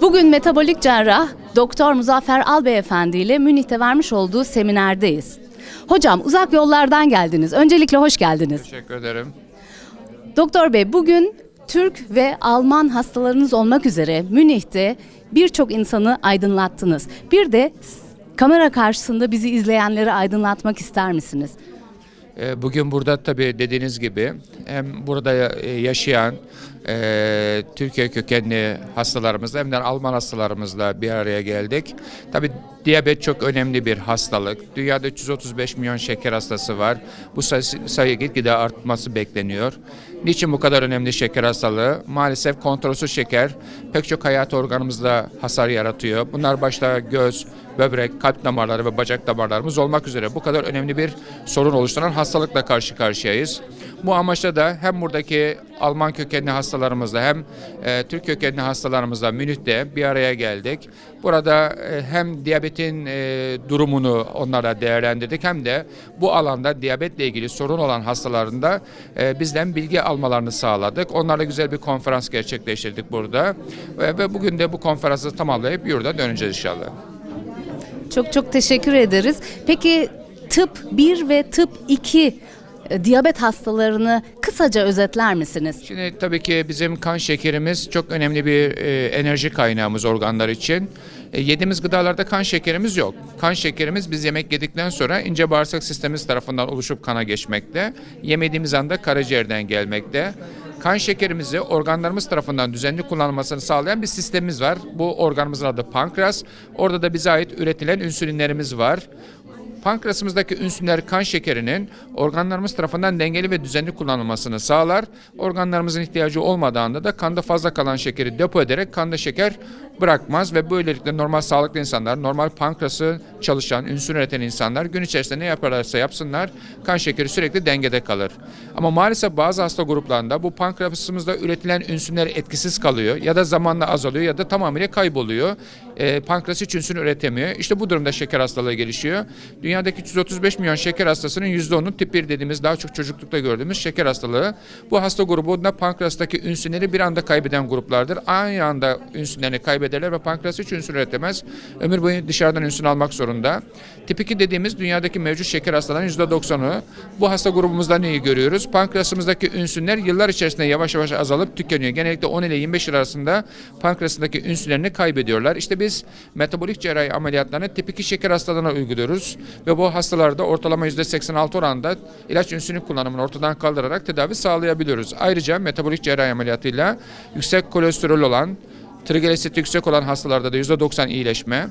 Bugün metabolik cerrah Doktor Muzaffer Albey Efendi ile Münih'te vermiş olduğu seminerdeyiz. Hocam uzak yollardan geldiniz. Öncelikle hoş geldiniz. Teşekkür ederim. Doktor Bey bugün Türk ve Alman hastalarınız olmak üzere Münih'te birçok insanı aydınlattınız. Bir de kamera karşısında bizi izleyenleri aydınlatmak ister misiniz? Ee, Bugün burada tabii dediğiniz gibi hem burada e, yaşayan e, Türkiye kökenli hastalarımızla hem de Alman hastalarımızla bir araya geldik. Tabii diyabet çok önemli bir hastalık. Dünyada 335 milyon şeker hastası var. Bu sayı, sayı gitgide artması bekleniyor. Niçin bu kadar önemli şeker hastalığı? Maalesef kontrolsüz şeker pek çok hayat organımızda hasar yaratıyor. Bunlar başta göz, böbrek, kalp damarları ve bacak damarlarımız olmak üzere bu kadar önemli bir sorun oluşturan hastalıkla karşı karşıyayız. Bu amaçla da hem buradaki Alman kökenli hastalarımızla hem e, Türk kökenli hastalarımızla Münih'te bir araya geldik. Burada e, hem diyabetin e, durumunu onlara değerlendirdik hem de bu alanda diyabetle ilgili sorun olan hastaların da e, bizden bilgi almalarını sağladık. Onlarla güzel bir konferans gerçekleştirdik burada ve, ve bugün de bu konferansı tamamlayıp yurda döneceğiz inşallah. Çok çok teşekkür ederiz. Peki tıp 1 ve tıp 2 e, diyabet hastalarını kısaca özetler misiniz? Şimdi tabii ki bizim kan şekerimiz çok önemli bir e, enerji kaynağımız organlar için. E, yediğimiz gıdalarda kan şekerimiz yok. Kan şekerimiz biz yemek yedikten sonra ince bağırsak sistemimiz tarafından oluşup kana geçmekte. Yemediğimiz anda karaciğerden gelmekte. Kan şekerimizi organlarımız tarafından düzenli kullanılmasını sağlayan bir sistemimiz var. Bu organımızın adı pankreas. Orada da bize ait üretilen insülinlerimiz var. Pankreasımızdaki insülinler kan şekerinin organlarımız tarafından dengeli ve düzenli kullanılmasını sağlar. Organlarımızın ihtiyacı olmadığında da kanda fazla kalan şekeri depo ederek kanda şeker bırakmaz ve böylelikle normal sağlıklı insanlar, normal pankreası çalışan, insülin üreten insanlar gün içerisinde ne yaparlarsa yapsınlar kan şekeri sürekli dengede kalır. Ama maalesef bazı hasta gruplarında bu pankreasımızda üretilen insülinler etkisiz kalıyor ya da zamanla azalıyor ya da tamamıyla kayboluyor. E, pankreas hiç insülin üretemiyor. İşte bu durumda şeker hastalığı gelişiyor. Dünyadaki 335 milyon şeker hastasının %10'u tip 1 dediğimiz daha çok çocuklukta gördüğümüz şeker hastalığı. Bu hasta grubunda pankreastaki insülinleri bir anda kaybeden gruplardır. Aynı anda insülinlerini kaybederler ve pankreas hiç insülin üretemez. Ömür boyu dışarıdan insülin almak zorunda. Tip 2 dediğimiz dünyadaki mevcut şeker hastalarının %90'ı. Bu hasta grubumuzda neyi görüyoruz? Pankreasımızdaki insülinler yıllar içerisinde yavaş yavaş azalıp tükeniyor. Genellikle 10 ile 25 yıl arasında pankreasındaki insülinlerini kaybediyorlar. İşte biz metabolik cerrahi ameliyatlarını tip 2 şeker hastalığına uyguluyoruz ve bu hastalarda ortalama %86 oranında ilaç insülin kullanımını ortadan kaldırarak tedavi sağlayabiliyoruz. Ayrıca metabolik cerrahi ameliyatıyla yüksek kolesterol olan, trigliserit yüksek olan hastalarda da %90 iyileşme,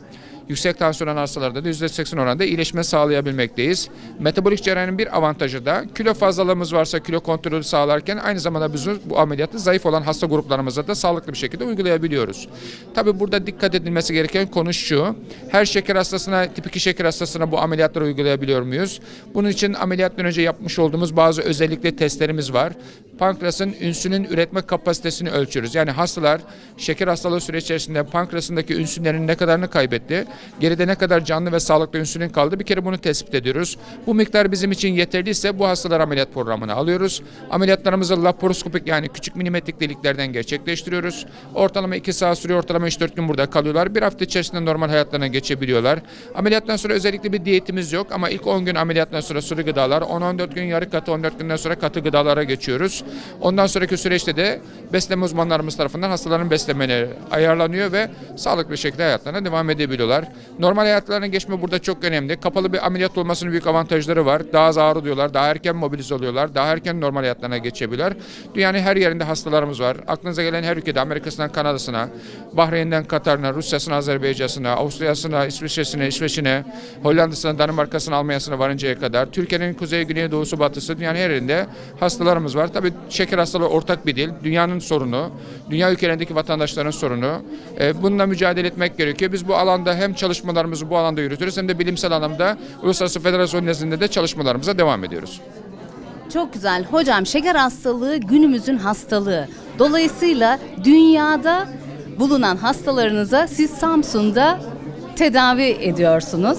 yüksek tansiyon olan hastalarda da %80 oranında iyileşme sağlayabilmekteyiz. Metabolik cerrahinin bir avantajı da kilo fazlalığımız varsa kilo kontrolü sağlarken aynı zamanda biz bu ameliyatı zayıf olan hasta gruplarımıza da sağlıklı bir şekilde uygulayabiliyoruz. Tabi burada dikkat edilmesi gereken konu şu. Her şeker hastasına, tip 2 şeker hastasına bu ameliyatları uygulayabiliyor muyuz? Bunun için ameliyattan önce yapmış olduğumuz bazı özellikle testlerimiz var. Pankreasın insülin üretme kapasitesini ölçüyoruz. Yani hastalar şeker hastalığı süreci içerisinde pankreasındaki insülinlerin ne kadarını kaybetti, geride ne kadar canlı ve sağlıklı insülin kaldı bir kere bunu tespit ediyoruz. Bu miktar bizim için yeterliyse bu hastalar ameliyat programına alıyoruz. Ameliyatlarımızı laparoskopik yani küçük milimetrik deliklerden gerçekleştiriyoruz. Ortalama 2 saat sürüyor, ortalama 3-4 gün burada kalıyorlar. Bir hafta içerisinde normal hayatlarına geçebiliyorlar. Ameliyattan sonra özellikle bir diyetimiz yok ama ilk 10 gün ameliyattan sonra sulu gıdalar, 10-14 gün yarı katı, 14 günden sonra katı gıdalara geçiyoruz. Ondan sonraki süreçte de besleme uzmanlarımız tarafından hastaların beslemeleri ayarlanıyor ve sağlıklı bir şekilde hayatlarına devam edebiliyorlar. Normal hayatlarına geçme burada çok önemli. Kapalı bir ameliyat olmasının büyük avantajları var. Daha az ağrı duyuyorlar, daha erken mobilize oluyorlar, daha erken normal hayatlarına geçebilirler. Dünyanın her yerinde hastalarımız var. Aklınıza gelen her ülkede Amerika'sından Kanada'sına, Bahreyn'den Katar'ına, Rusya'sına, Azerbaycan'sına, Avusturya'sına, İsviçre'sine, İsveç'ine, Hollanda'sına, Danimarka'sına, Almanya'sına varıncaya kadar Türkiye'nin kuzey, güney, doğusu, batısı dünyanın her yerinde hastalarımız var. Tabii şeker hastalığı ortak bir dil. Dünyanın sorunu, dünya ülkelerindeki vatandaşların sorunu. E, bununla mücadele etmek gerekiyor. Biz bu alanda hem çalışmalarımızı bu alanda yürütüyoruz hem de bilimsel anlamda Uluslararası Federasyon nezdinde de çalışmalarımıza devam ediyoruz. Çok güzel. Hocam şeker hastalığı günümüzün hastalığı. Dolayısıyla dünyada bulunan hastalarınıza siz Samsun'da tedavi ediyorsunuz.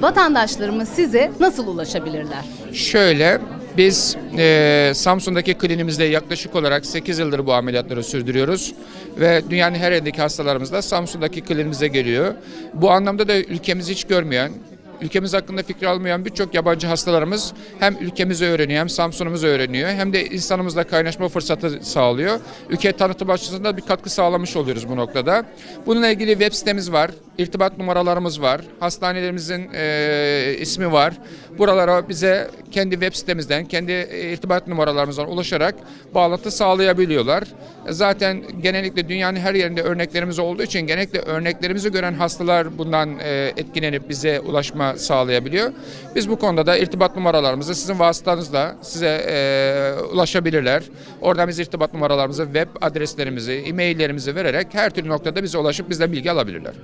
Vatandaşlarımız size nasıl ulaşabilirler? Şöyle Biz e, Samsun'daki klinimizde yaklaşık olarak 8 yıldır bu ameliyatları sürdürüyoruz. Ve dünyanın her yerindeki hastalarımız da Samsun'daki klinimize geliyor. Bu anlamda da ülkemizi hiç görmeyen, ülkemiz hakkında fikri almayan birçok yabancı hastalarımız hem ülkemizi öğreniyor hem Samsun'umuzu öğreniyor hem de insanımızla kaynaşma fırsatı sağlıyor. Ülke tanıtım açısından bir katkı sağlamış oluyoruz bu noktada. Bununla ilgili web sitemiz var, irtibat numaralarımız var, hastanelerimizin e, ismi var. Buralara bize kendi web sitemizden, kendi e, irtibat numaralarımızdan ulaşarak bağlantı sağlayabiliyorlar. Zaten genellikle dünyanın her yerinde örneklerimiz olduğu için genellikle örneklerimizi gören hastalar bundan e, etkilenip bize ulaşma sağlayabiliyor. Biz bu konuda da irtibat numaralarımızı sizin vasıtanızla size e, ulaşabilirler. Oradan biz irtibat numaralarımızı, web adreslerimizi, e-maillerimizi vererek her türlü noktada bize ulaşıp bizden bilgi alabilirler.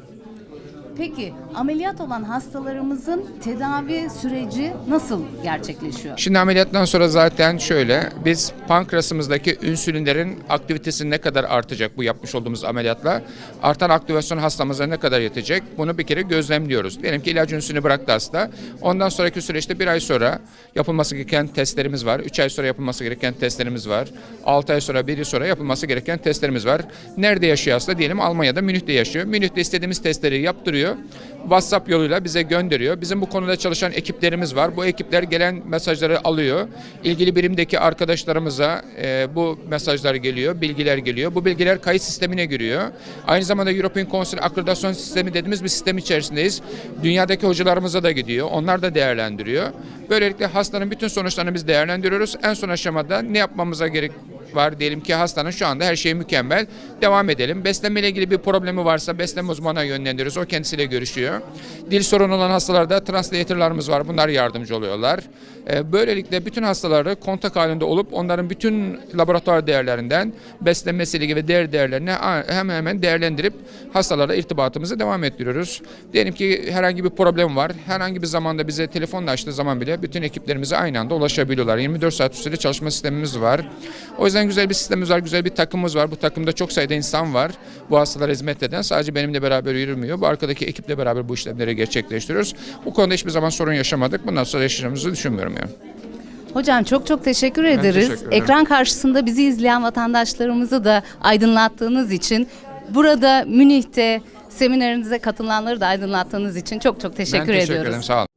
Peki ameliyat olan hastalarımızın tedavi süreci nasıl gerçekleşiyor? Şimdi ameliyattan sonra zaten şöyle biz pankreasımızdaki insülinlerin aktivitesi ne kadar artacak bu yapmış olduğumuz ameliyatla artan aktivasyon hastamıza ne kadar yetecek bunu bir kere gözlemliyoruz. Diyelim ki ilacı insülini bıraktı hasta. Ondan sonraki süreçte bir ay sonra yapılması gereken testlerimiz var. Üç ay sonra yapılması gereken testlerimiz var. Altı ay sonra bir yıl sonra yapılması gereken testlerimiz var. Nerede yaşıyor hasta? Diyelim Almanya'da Münih'te yaşıyor. Münih'te istediğimiz testleri yaptırıyor. WhatsApp yoluyla bize gönderiyor. Bizim bu konuda çalışan ekiplerimiz var. Bu ekipler gelen mesajları alıyor. İlgili birimdeki arkadaşlarımıza e, bu mesajlar geliyor, bilgiler geliyor. Bu bilgiler kayıt sistemine giriyor. Aynı zamanda European Council akreditasyon sistemi dediğimiz bir sistem içerisindeyiz. Dünyadaki hocalarımıza da gidiyor. Onlar da değerlendiriyor. Böylelikle hastanın bütün sonuçlarını biz değerlendiriyoruz. En son aşamada ne yapmamıza gerek var. Diyelim ki hastanın şu anda her şeyi mükemmel. Devam edelim. Beslenme ile ilgili bir problemi varsa beslenme uzmanına yönlendiriyoruz. O kendisiyle görüşüyor. Dil sorunu olan hastalarda translatorlarımız var. Bunlar yardımcı oluyorlar. Ee, Böylelikle bütün hastaları kontak halinde olup onların bütün laboratuvar değerlerinden beslenmesiyle ilgili değer değerlerini hemen hemen değerlendirip hastalarla irtibatımızı devam ettiriyoruz. Diyelim ki herhangi bir problem var. Herhangi bir zamanda bize telefonla açtığı zaman bile bütün ekiplerimize aynı anda ulaşabiliyorlar. 24 saat süreli çalışma sistemimiz var. O yüzden güzel bir sistemimiz var, güzel bir takımımız var. Bu takımda çok sayıda insan var. Bu hastalara hizmet eden sadece benimle beraber yürümüyor. Bu arkadaki ekiple beraber bu işlemleri gerçekleştiriyoruz. Bu konuda hiçbir zaman sorun yaşamadık. Bundan sonra yaşayacağımızı düşünmüyorum yani. Hocam çok çok teşekkür ederiz. teşekkür ederim. Ekran karşısında bizi izleyen vatandaşlarımızı da aydınlattığınız için, burada Münih'te seminerinize katılanları da aydınlattığınız için çok çok teşekkür ben teşekkür ediyoruz. ederim. Sağ olun.